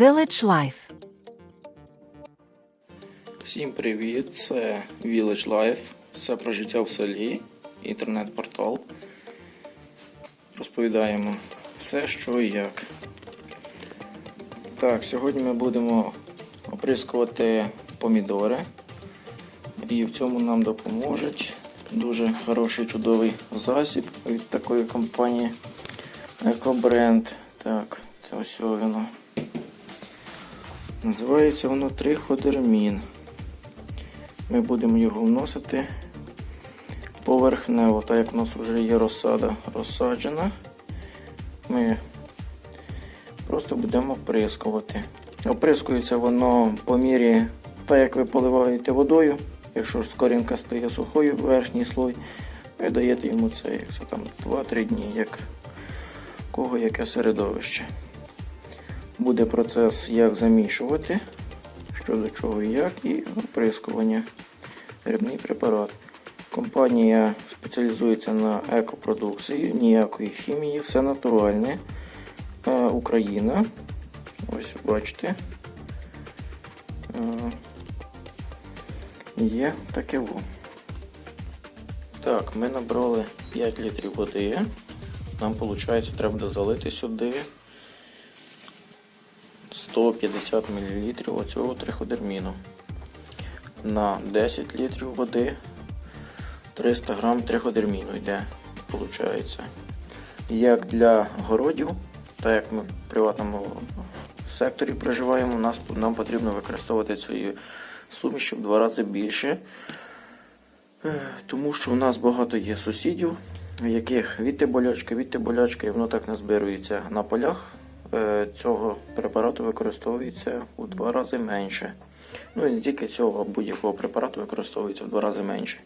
Village Life. Всім привіт! Це Village Life. Все про життя в селі, інтернет-портал. Розповідаємо все, що і як. Так, сьогодні ми будемо оприскувати помідори. І в цьому нам допоможуть дуже хороший чудовий засіб від такої компанії EcoBrand. Так, це ось воно. Називається воно триходермін. Ми будемо його вносити поверхнево, так як у нас вже є розсада розсаджена. Ми просто будемо оприскувати. Оприскується воно по мірі, так як ви поливаєте водою. Якщо ж скорінка стає сухою, верхній слой, ви даєте йому це як це там 2-3 дні, як кого яке середовище. Буде процес, як замішувати, що до чого і як, і оприскування. Грибний препарат. Компанія спеціалізується на екопродукції, ніякої хімії, все натуральне. Е, Україна. Ось бачите. Е, Є таке во. Так, ми набрали 5 літрів води. Нам виходить, треба залити сюди 150 мл оцього триходерміну. На 10 літрів води 300 грам триходерміну йде, виходить. Як для городів, так як ми в приватному секторі проживаємо, нам потрібно використовувати цієї суміші в два рази більше. Е, Тому що у нас багато є сусідів, в яких відти болячка, відти болячка, і воно так не збирується на полях. Е, Цього препарату використовується у два рази менше. Ну і не тільки цього, а будь-якого препарату використовується в два рази менше.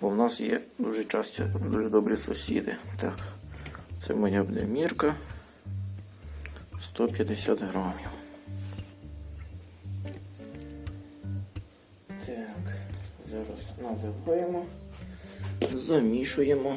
Бо в нас є дуже часто дуже добрі сусіди. Так, це моя буде мірка 150 грамів. Так, зараз наливаємо, замішуємо.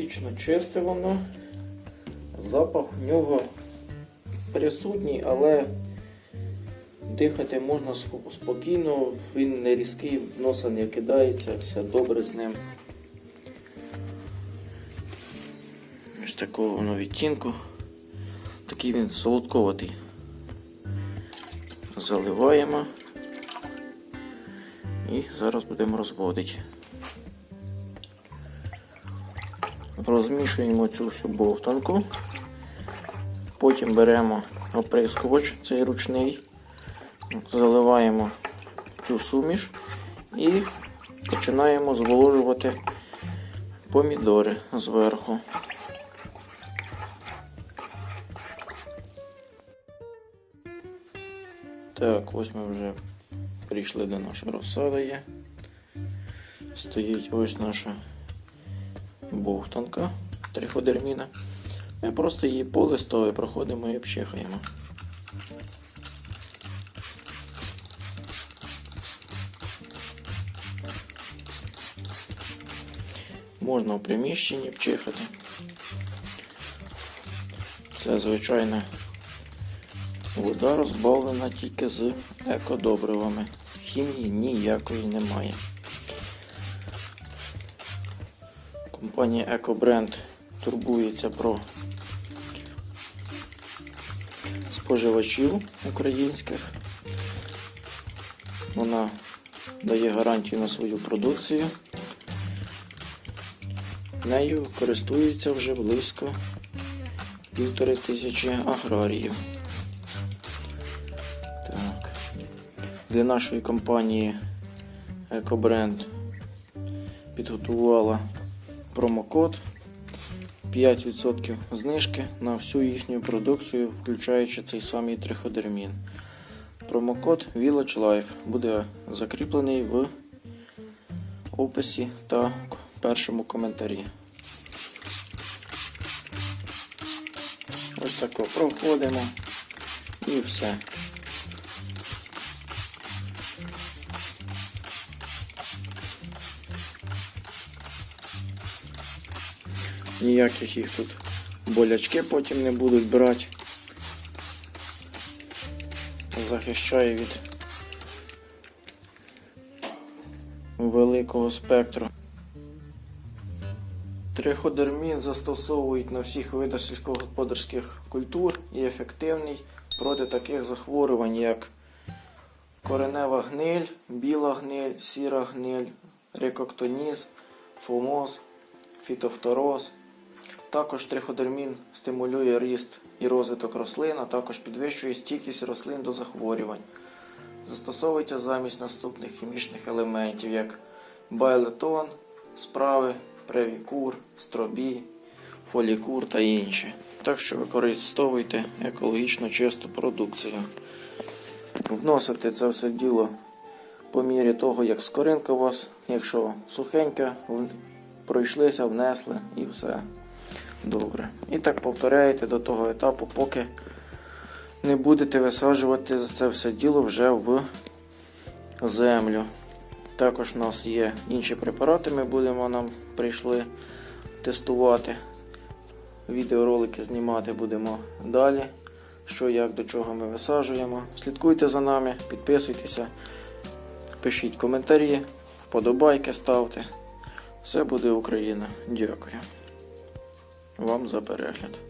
Екологічно чисте воно. Запах в нього присутній, але дихати можна спокійно, він не різкий, в носа не кидається, все добре з ним. Ось такого воно відтінку. Такий він солодковатий. Заливаємо і зараз будемо розводити. Розмішуємо цю всю бовтанку. Потім беремо оприскувач, цей ручний, заливаємо цю суміш і починаємо зволожувати помідори зверху. Так, ось ми вже прийшли до нашої розсади. Стоїть ось наша бовтанка триходерміна. Ми просто її по проходимо і обчихаємо. Можна в приміщенні обчихати. Це звичайна вода розбавлена тільки з екодобривами. Хімії ніякої немає. Компанія EcoBrand турбується про споживачів українських. Вона дає гарантію на свою продукцію. Нею користується вже близько півтори тисячі аграріїв. Так. Для нашої компанії EcoBrand підготувала промокод 5% знижки на всю їхню продукцію, включаючи цей самий триходермін. Промокод Village Life буде закріплений в описі та першому коментарі. Ось тако проходимо і все. Ніяких їх тут болячки потім не будуть брати. Захищає від великого спектру. Триходермін застосовують на всіх видах сільськогосподарських культур і ефективний проти таких захворювань, як коренева гниль, біла гниль, сіра гниль, рикоктоніз, фомоз, фітофтороз. Також триходермін стимулює ріст і розвиток рослин, а також підвищує стійкість рослин до захворювань. Застосовується замість наступних хімічних елементів, як байлетон, справи, превікур, стробі, фолікур та інші. Так що використовуйте екологічно чисту продукцію. Вносите це все діло по мірі того, як скоринка у вас, якщо сухенька, пройшлися, внесли і все. Добре. І так повторяєте до того етапу, поки не будете висаджувати це все діло вже в землю. Також у нас є інші препарати, ми будемо нам прийшли тестувати. Відеоролики знімати будемо далі. Що, як, до чого ми висаджуємо. Слідкуйте за нами, підписуйтеся, пишіть коментарі, вподобайки ставте. Все буде Україна. Дякую вам за перегляд.